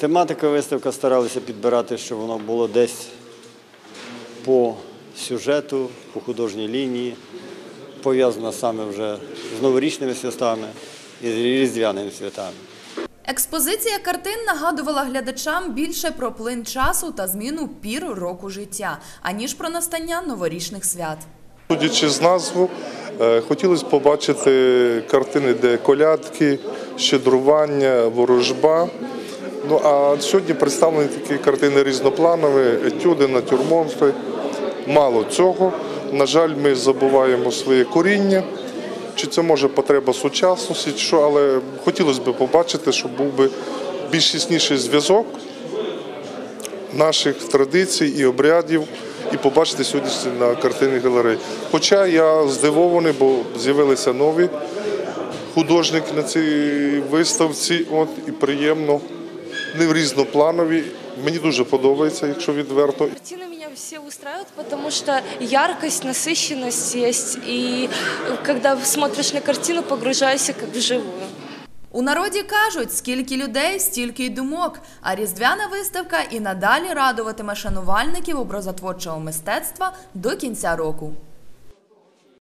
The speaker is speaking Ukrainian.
Тематика виставка старалися підбирати, щоб воно було десь по сюжету, по художній лінії, пов'язано саме вже з новорічними святами і з різдвяними святами. Експозиція картин нагадувала глядачам більше про плин часу та зміну пір року життя, аніж про настання новорічних свят. Судячи з назву, хотілося побачити картини, де колядки, щедрування, ворожба. Ну а сьогодні представлені такі картини різнопланові, етюди, натюрмонти. Мало цього. На жаль, ми забуваємо своє коріння. Чи це може потреба сучасності, що, але хотілося б побачити, щоб був би більш ясніший зв'язок наших традицій і обрядів і побачити сьогодні на картинній галереї. Хоча я здивований, бо з'явилися нові художники на цій виставці, от і приємно, не в різнопланові. Мені дуже подобається, якщо відверто. Картины меня все устраивают, потому что яркость, насыщенность есть. И когда смотришь на картину, погружаешься как вживую. У народі кажуть, скільки людей, стільки й думок. А різдвяна виставка і надалі радуватиме шанувальників образотворчого мистецтва до кінця року.